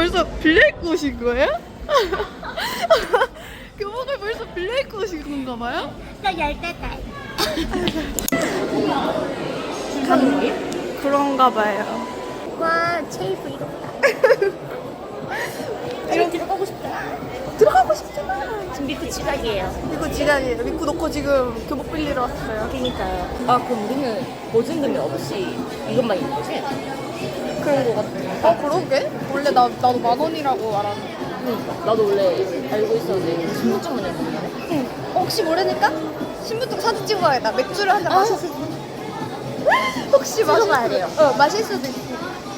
벌써 입고 오신 거예요? 교복을 벌써 빌려 입고 오신 건가 봐요? 나 열대 달. 그런가 봐요. 와, 제일 브이롭다. 이런 들어가고 싶다. 들어가고 싶잖아. 지금 미쿠 지각이에요. 이거 지각이에요. 믿고 놓고 지금 교복 빌리러 왔어요. 그러니까요. 아, 그럼 우리는 보증금이 없이 이것만 있는 거지? 그런 거 같아. 어, 그러게? 원래 나, 나도 만 원이라고 알았는데. 그러니까. 나도 원래 알고 있었는데 신분증만 내는 거네. 어, 혹시 모르니까 신분증 사진 찍어 가야겠다. 맥주를 한잔 아, 마셨을 혹시 마실 찍어봐야 수도- 돼요. 어, 마실 수도 있어.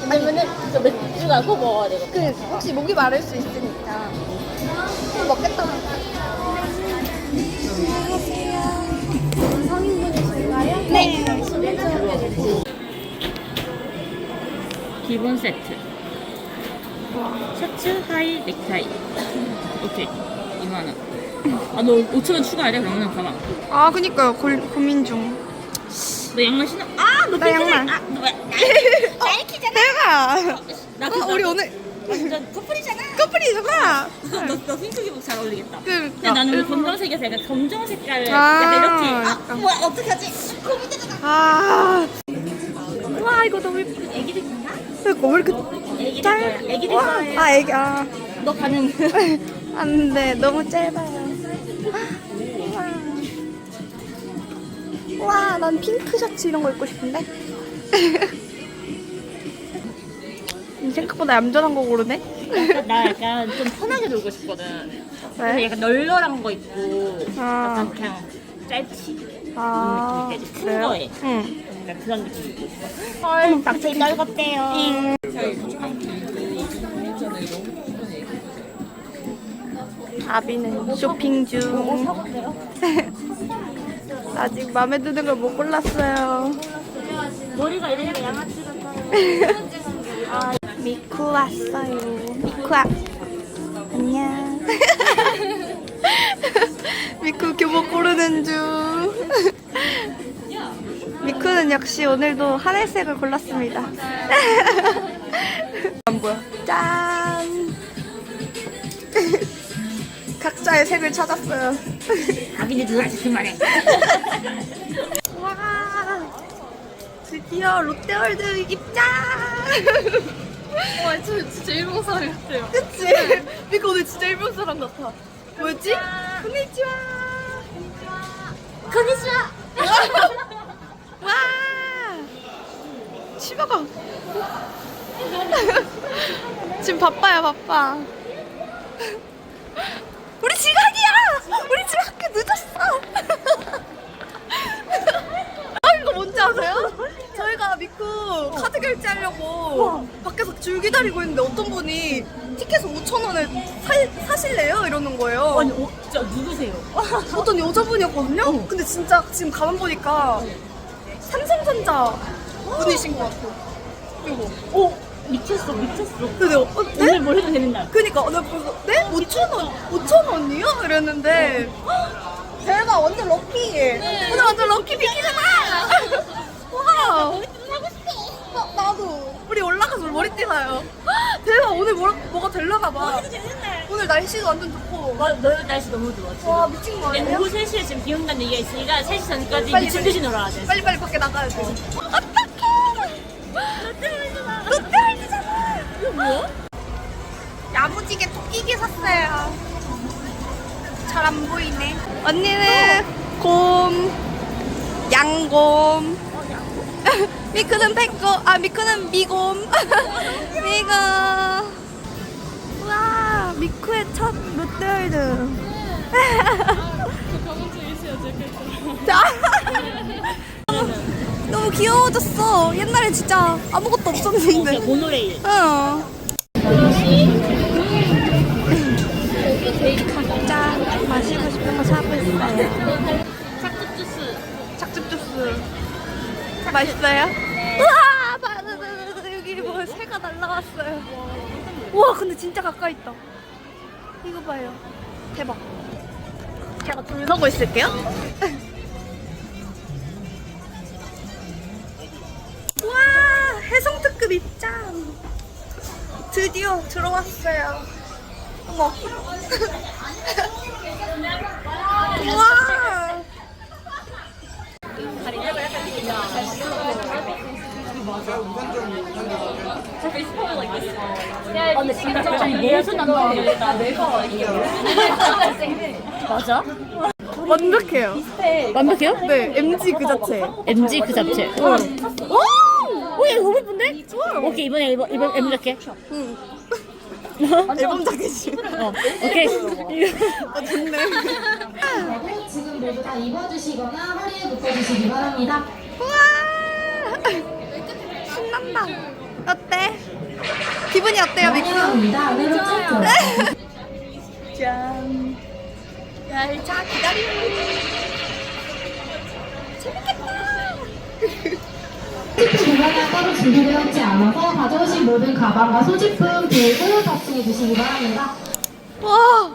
왜냐면은 저 맥주가 꼭 먹어야 되거든. 그 혹시 목이 마를 수 있으니까. 이거 먹겠다. 기본 세트. 셔츠, 하이, 넥타이. 오케이. 2만원. 아, 너 5천원 추가해야 돼? 그러면 가방. 아, 그니까요. 고, 고민 중. 너 양말 신어? 아, 너나 핑크색. 양말. 아, 너 왜? 나이키잖아. 내가! 나 어, 우리 오늘 완전 커플이잖아. 커플이잖아. 너, 너, 너 핑크 기복 잘 어울리겠다. 그, 근데 나는 왜 검정색에서 약간 검정 색깔 아, 약간 이렇게 아 약간. 뭐야 어떡하지? 고민되잖아. 아. 와, 이거 너무 예쁘 애기들 있나? 이거 왜 이렇게 짧? 애기들 와, 거예요. 아, 애기, 아. 너 가는 안 돼, 너무 짧아요. 와, 와, 난 핑크 셔츠 이런 거 입고 싶은데? 생각보다 얌전한 거 고르네? 약간, 나 약간 좀 편하게 놀고 싶거든. 왜? 약간 널널한 거 있고 아. 약간 그냥 짧지 아, 느낌이 큰 그래요? 거에. 응. 약간 그런 느낌 있고 싶어. 헐, 낙차이 넓었대요. 아비는 쇼핑 중. 아직 마음에 드는 걸 못 골랐어요. 머리가 이렇게 양아치 같아요. 아, 미쿠 왔어요. 미쿠 아. 안녕. 미쿠 교복 고르는 중. 미쿠는 역시 오늘도 하늘색을 골랐습니다. 안 보여. 짠. 각자의 색을 찾았어요. 아비네 누나 지금 말해. 와, 드디어 롯데월드 입장. 와, 저 진짜 일본 사람 같아요. 그치? 미쿠 오늘 진짜 일본 사람 같아. 뭐였지? Konnichiwa. 건니치와. 와! 치마가. 지금 바빠요, 바빠. 우리 지각이야! 우리 지금 학교 늦었어! 아, 이거 뭔지 아세요? 저희가 믿고 카드 결제하려고 밖에서 줄 기다리고 있는데 어떤 분이 티켓을 5,000원에 사, 사실래요? 이러는 거예요. 아니, 어, 진짜 누구세요? 어떤 여자분이었거든요? 근데 진짜 지금 가만 보니까 삼성전자 분이신 것 같아. 이거. 오, 미쳤어, 미쳤어. 근데 어, 네? 오늘 뭘 해도 되는 날. 그니까 내가 벌써 네? 5천 원? 5천 원이요? 이랬는데 대박 완전 럭키 오늘 완전 럭키 비키잖아 와 머리띠 사요 대박 오늘 뭐, 뭐가 될려나 봐 되는 날. 오늘 날씨도 완전 좋고 와, 너 날씨 너무 좋아. 지금. 와 미친 거 근데 아니야? 오후 3시에 지금 비 온다는 얘기가 있으니까 3시 전까지 빨리, 미친 빨리. 듯이 놀아야 돼. 빨리 빨리 밖에 나가야 돼 어떡해 롯데월드잖아 롯데월드잖아 이거 뭐야? 야무지게 토끼기 샀어요. 잘 안 보이네. 언니는 곰, 양곰. 미크는 백곰, 아 미크는 미곰. 미고. 와, 미쿠의 첫 롯데월드. 자. 너무 귀여워졌어. 옛날에 진짜 아무것도 없었는데. 모노레일. 응. 각자 마시고 싶은 거 사고 있어요. 맛있어요? 우와! 여기 뭐 새가 날라왔어요. 우와 근데 진짜 가까이 있다. 이거 봐요. 대박. 제가 줄 서고 있을게요. 우와 해성 특급 입장. 드디어 들어왔어요. 어머. 와. 근데 진짜 예술 맞아? 완벽해요. 완벽해요? 네, MG 그 자체. MG 그 잡채. 오! 오, 얘 너무 예쁜데? 오케이, 이번에 이번, 이번 M 잡게. 응. 앨범 자켓이. 어, 오케이. 아, 좋네. 지금 모두 다 입어주시거나 허리에 묶어주시기 바랍니다. 신난다. 어때? 기분이 어때요, 들어가세요. 짠. 열차 기다림. 중간에 따로 준비되어 있지 않아서 가져오신 모든 가방과 소지품 들고 탑승해 주시기 바랍니다. 와,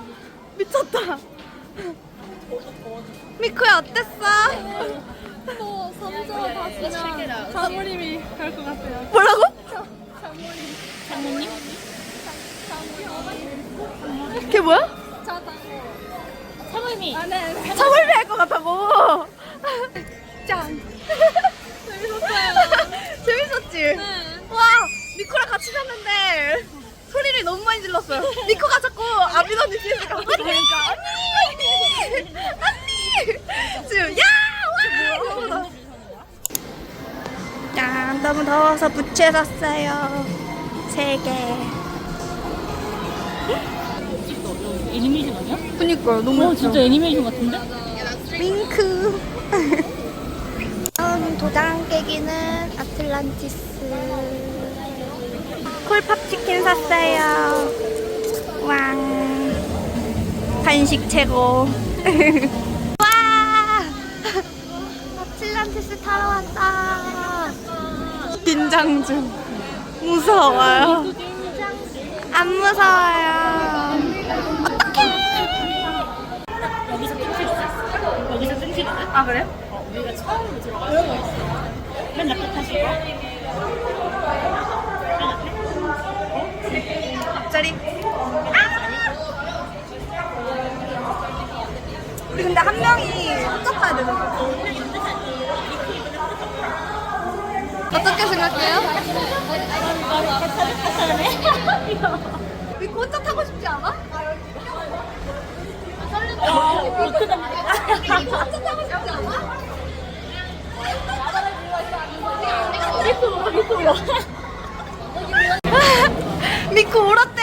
미쳤다. 미쿠야, 어땠어? 또 삼자 봤으면 사모님이 갈 것 같아요. 뭐라고? 장모님? 걔 뭐야? 사모님이. 차월비 할것 같다고. 짠. 재밌었어요. 재밌었지? 네. 와, 미쿠랑 같이 잤는데 소리를 너무 많이 질렀어요. 미쿠가 자꾸 아빈 언니 뒤에 더워서 부채 샀어요. 세 개. 애니메이션 아니야? 그니까요, 너무 어, 진짜 애니메이션 같은데? 윙크. 다음 도장 깨기는 아틀란티스. 콜팝 치킨 샀어요. 왕. 간식 최고. 와! 아틀란티스 타러 왔다. 긴장 중. 무서워요. 안 무서워요. 여기서 뜬실 있어. 여기서 뜬실 있어. 아, 그래요? 어, 우리가 처음으로 들어가서 맨 앞에 타실 거? 앞자리. 우리 근데 한 명이 혼자 타야 되잖아. 어떻게 생각해요? 미코 혼자 타고 싶지 않아? 미코 혼자 타고 싶지 않아? 미코 울었대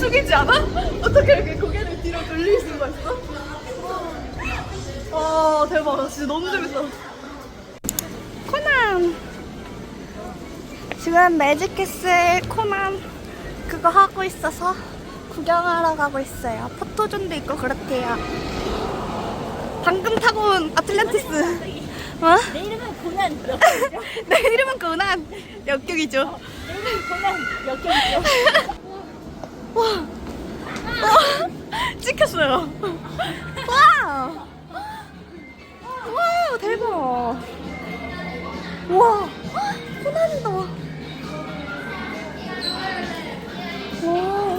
숙이지 않아? 어떻게 이렇게 고개를 뒤로 돌릴 수가 있어? 와, 대박. 나 진짜 너무 재밌어. 코난. 지금 매직캐슬 코난 그거 하고 있어서 구경하러 가고 있어요. 포토존도 있고 그렇대요. 방금 타고 온 아틀란티스. 어? 내 이름은 고난. 내 이름은 고난 역경이죠. 내 이름은 고난 역경이죠. 와, 와, 찍혔어요. 와, 와, 대박. 와, 고난이다. 와,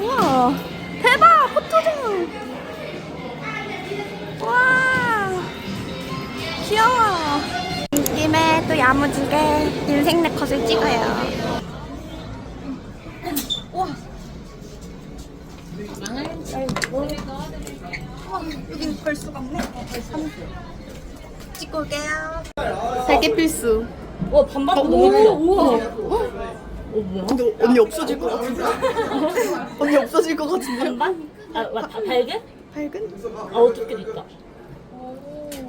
와, 대박, 포토존. 와, 귀여워. 김에 또 야무지게 인생 네컷을 찍어요. 찍고 올게요. 세계 필수. 와, 반반도 너무 예쁘다. 우와. 어, 뭐야? 근데 언니 없어질 것 같은데? 언니 없어질 것 같은데? 반반? 아, 와, 바- 발개? 밝은? 아, 어떻게도 있다.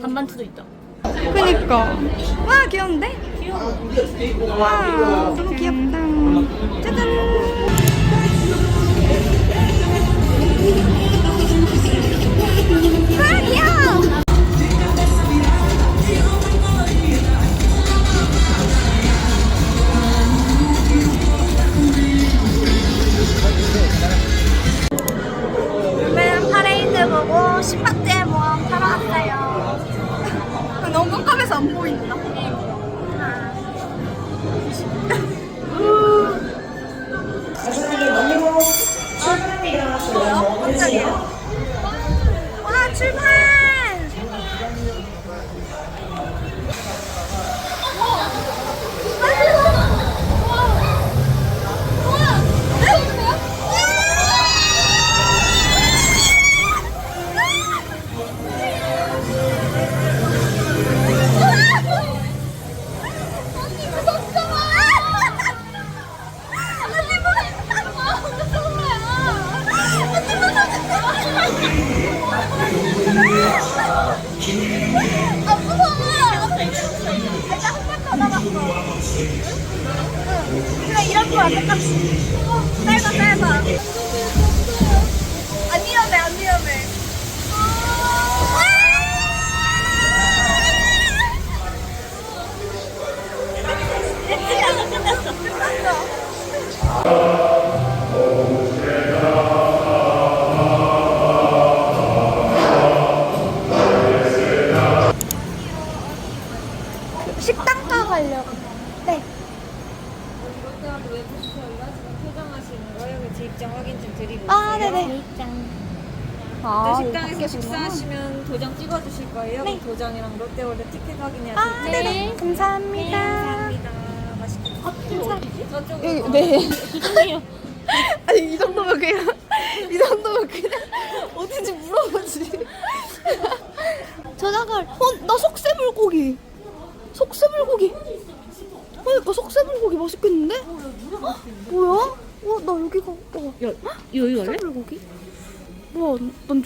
반반 투도 있다. 그니까. 와, 귀여운데? 귀여워. 와, 너무 귀엽다. 짜잔. 깜짝이야. 콘서트 보고 신밧드 모험 타러 왔어요. 너무 컵에서 안 보인다.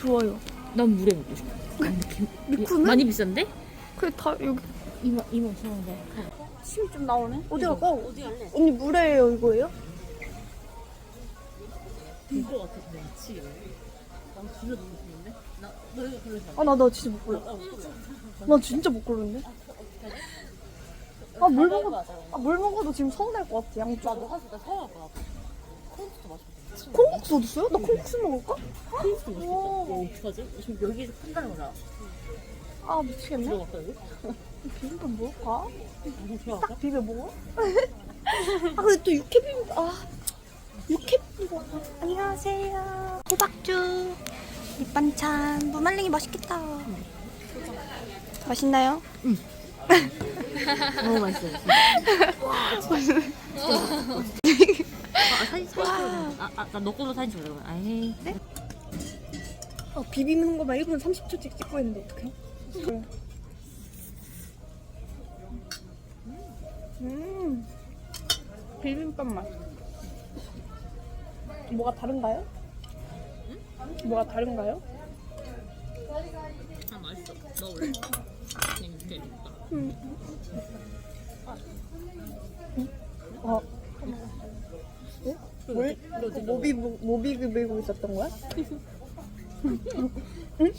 좋아요. 난 물에 먹고 싶어. 미쿠는? 많이 비싼데? 그래, 다 여기. 이모 이모 좋은데. 침이 좀 나오네. 어디 갈까? 어디 갈래? 언니 물에요 이거예요? 이거 같은데 미치. 난 진짜 너무 좋은데. 나 너희가 그러지 아나나 진짜 못 골라. 나 진짜 못 고르는데. 아 물 먹어. 아물 먹어도 지금 서운할 것 같아. 양쪽. 나도 사실 나 같아. 콩국수도 맛있어. 콩국수 어딨어요? 나 콩국수 먹을까? 콩국수 맛있겠다. 야, 어떡하지? 지금 여기서 판단을 보자. 아 미치겠네. 들어갈까 여기? 비빔밥 먹을까? 아니 들어갈까? 딱 비벼 먹어? 아 근데 또 육회 비빔밥. 아 육회 비빔밥. 안녕하세요. 호박죽. 밑반찬. 무말랭이 맛있겠다. 맛있나요? 너무 맛있어. 아, 사진 사진 찍어야 아, 아, 나너 거로 사진 찍으려 그래. 아이. 아, 비비는 거만 1분 30초씩 찍고 있는데 어떡해? 음, 비빔밥 맛. 뭐가 다른가요? 뭐가 다른가요? 아 맛있어. 넣어볼래? 그냥 이렇게? 어. 네? 뭘? 모비 모비 밀고 있었던 거야? 응?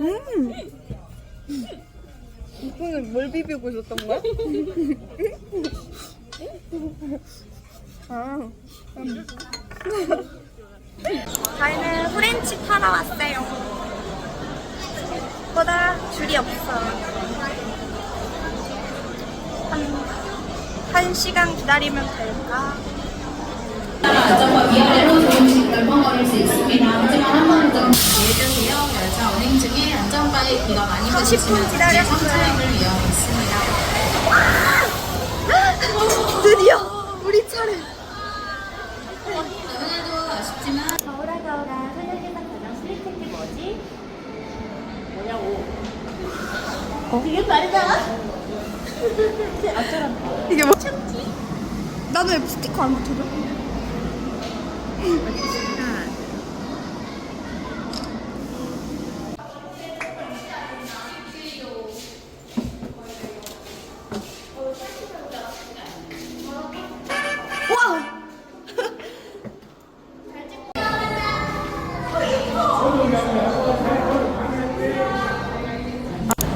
음. 이거는 뭘 비비고 있었던 거야? 아. 저희는 프렌치 타러 왔어요. 보다 줄이 없어. 한, 한 시간 기다리면 될까? 안전과 위아래로 조금씩 널벙거릴 수 있습니다. 하지만 한 번은 좀 예정이요. 열차 운행 중에 안전바에 비가 많이 10분 부딪히면 기다렸어요. 상차임을 위험이 있습니다. 드디어 우리 차례. 너무나도 아쉽지만 서울아 서울아 소녀시장 가장 스윗 게 뭐지? 이게 뭐? 나는 왜 스티커 안 붙여줘? 와!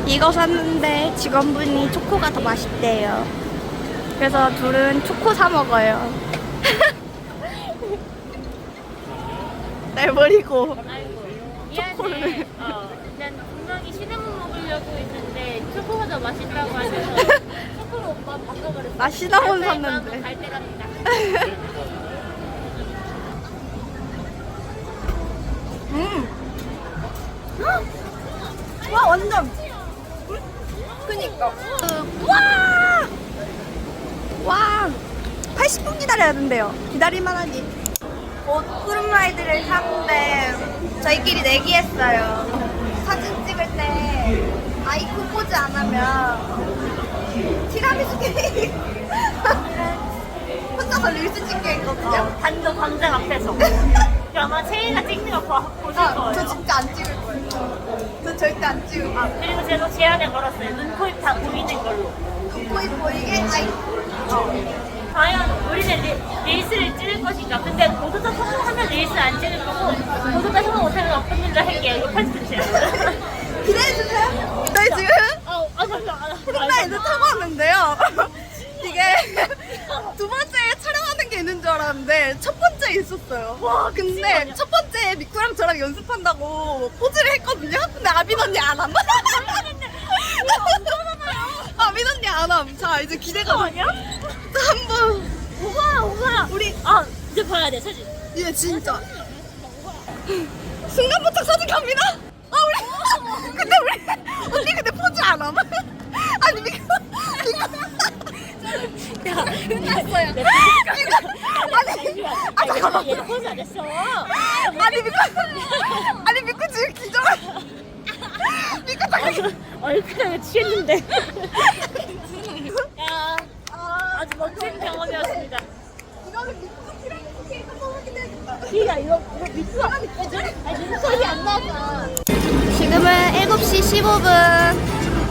이거 샀는데 직원분이 초코가 더 맛있대요. 그래서 둘은 초코 사 먹어요. 날 버리고 초코를. 어, 난 분명히 시나몬 먹으려고 했는데 초코가 더 맛있다고 하셔서 초코로 오빠 바꿔버렸어. 나 시나몬 샀는데. 갈. 음. 와 완전. 그니까. 와. 와. 80분 기다려야 된대요. 기다릴만하니. 옷 푸른라이드를 샀는데 저희끼리 내기했어요. 사진 찍을 때 아이콘 포즈 안 하면 티라미수 케이크 혼자서 릴스 찍게 했거든요. 단도 광장 앞에서. 아마 채이가 찍는 거 봐- 보실 아, 거예요. 저 진짜 안 찍을 거예요. 저 절대 안 찍을 거예요. 그리고 제가 제안을 걸었어요. 눈, 코, 입 다 보이는 걸로. 눈코입 보이게 아이콘. 과연 우리는 리, 릴스를 찍을 것인가? 근데 모두 다 성공하면 릴스 안 찍을 거고 모두 다 성공 못하면 어떤 일로 할게요. 이거 편집해주세요. 기대해주세요. 저희 지금 아, 아, 잠깐만. 푸른라이드 타고 왔는데요. 이게 두 번째에 촬영하는 게 있는 줄 알았는데 첫 번째에 있었어요. 와, 근데 첫 번째에 미쿠랑 저랑 연습한다고 포즈를 했거든요. 근데 아빈 언니 안 함. 아빈 언니 안 함. 자, 이제 기대가 아니야? 한번 오가, 오가. 우리 아, 이제 봐야 돼, 사진. 얘 진짜 순간부터 사진 갑니다. 아 우리 근데 우리 언니 근데 포즈 안 함. 아니 미쿠 미쿠 야 끝났어요. 아니 아 잠깐만. 얘 포즈 안 했어. 아니 미쿠 아니 미쿠 지금 기절. 미쿠 잠깐. 얼큰하게 취했는데. 야, 아주 멋진 경험이었습니다. 이거는 이거? 아니, 안. 지금은 7시 15분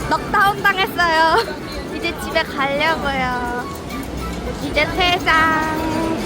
넉다운 당했어요. 이제 집에 가려고요. 이제 퇴장.